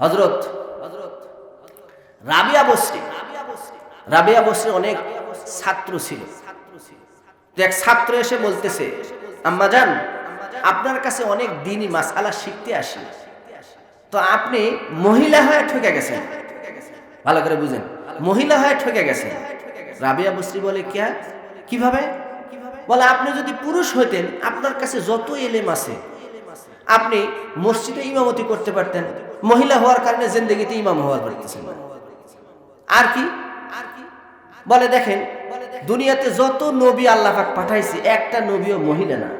হজরত রাবিয়া বসরি। রাবিয়া বসরি অনেক ছাত্র ছিল। এক ছাত্র এসে বলতেছে, আম্মা যান, আপনার কাছে অনেক দিনই মাসালা শিখতে আসি। তো আপনি মহিলা হয়ে ঠকে গেছেন। ভালো করে বুঝেন, মহিলা হয়ে ঠকে গেছেন। রাবিয়া বসরি বলে কিয়া কীভাবে? বলে, আপনি যদি পুরুষ হইতেন, আপনার কাছে যত এলেম আছে আপনি মসজিদে ইমামতি করতে পারতেন, মহিলা হওয়ার কারণে জিন্দগিতে ইমাম হওয়ার পারতেছেন। আর কি? বলে দেখেন, দুনিয়াতে যত নবী আল্লাহাক পাঠাইছে, একটা নবীও মহিলা না,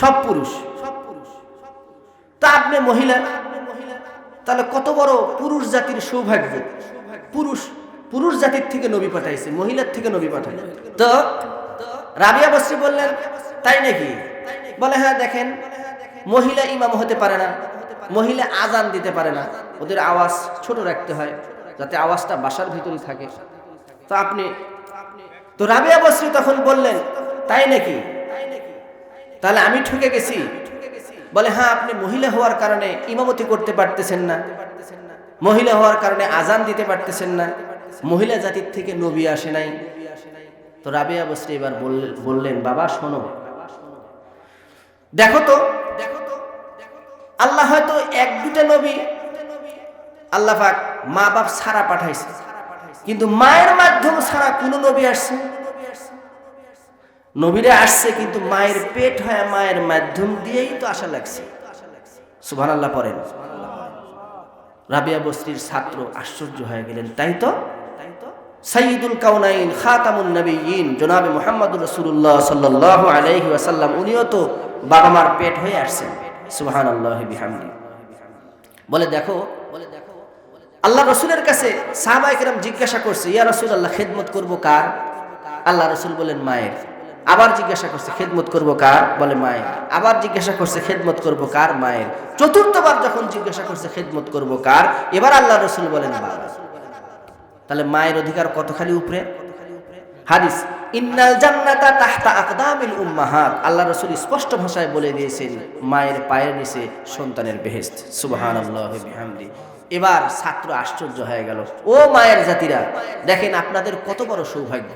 সব পুরুষ। তা আপনি মহিলা, তাহলে কত বড় পুরুষ জাতির সৌভাগ্য? পুরুষ পুরুষ জাতির থেকে নবী পাঠাইছে, মহিলার থেকে নবী পাঠাই তো রাবিয়া বসরি বললেন, তাই নাকি? বলে হ্যাঁ দেখেন মহিলা ইমাম হতে পারে না, মহিলা আজান দিতে পারে না। ওদের আওয়াজ ছোট রাখতে হয়, যাতে আওয়াজটা বাসার ভিতরে থাকে। তো আপনি, তো রাবিয়া বসরি তখন বললেন, তাই নাকি? তাহলে আমি ঠকে গেছি। বলে হ্যাঁ আপনি মহিলা হওয়ার কারণে ইমামতি করতে পারতেছেন না। মহিলা হওয়ার কারণে আজান দিতে পারতেছেন না। মহিলা জাতির থেকে নবী আসে নাই। তো রাবিয়া বসরি এবার বললেন- বাবা, শোনো। দেখো তো আল্লাহ হয়তো এক, দুটা নবী, আল্লাহ পাক মা বাপ সারা পাঠাইছে। কিন্তু মায়ের মাধ্যম সারা কোনো নবী আসছে। নবীরা আসছে, কিন্তু মায়ের পেট হয় মায়ের মাধ্যম দিয়েই তো আশা লাগছে। সুবহান আল্লাহ পড়েন। রাবিয়া বস্তির ছাত্র আশ্চর্য হয়ে গেলেন। তাই তো? সাইয়দুল কাউনাইন খাতামুন নবীন জনাবে মুহাম্মদুর রাসূলুল্লাহ সাল্লাল্লাহু আলাইহি ওয়াসাল্লাম, উনিও তো বাবা মার পেট হয়ে আসছেন। সুবহানাল্লাহি বিহামদি। বলে দেখো বলে দেখো আল্লাহ রসুলের কাছে সাহাবাই কিরাম জিজ্ঞাসা করছে, ইয়া রসুল আল্লাহ খেদমত করব কার? আল্লাহ রসুল বলেন, মায়ের। আবার জিজ্ঞাসা করছে, খেদমত করব কার? বলে, মায়ের। আবার জিজ্ঞাসা করছে, খেদমত করব কার? মায়ের। চতুর্থবার যখন জিজ্ঞাসা করছে, খেদমত করব কার? এবার আল্লাহ রসুল বলেন, বাবা। তাহলে মায়ের অধিকার কতখানি উপরে? হাদিস, ইন্নাল জান্নাতা তাহতা আকদামিল উম্মাহাত। আল্লাহ রসুল স্পষ্ট ভাষায় বলে দিয়েছেন, মায়ের পায়ের নিচে সন্তানের বেহেশত। সুবহানাল্লাহি বিহামদি। এবার ছাত্র আশ্চর্য হয়ে গেল, ও মায়ের জাতিরা, দেখেন আপনাদের কত বড় সৌভাগ্য।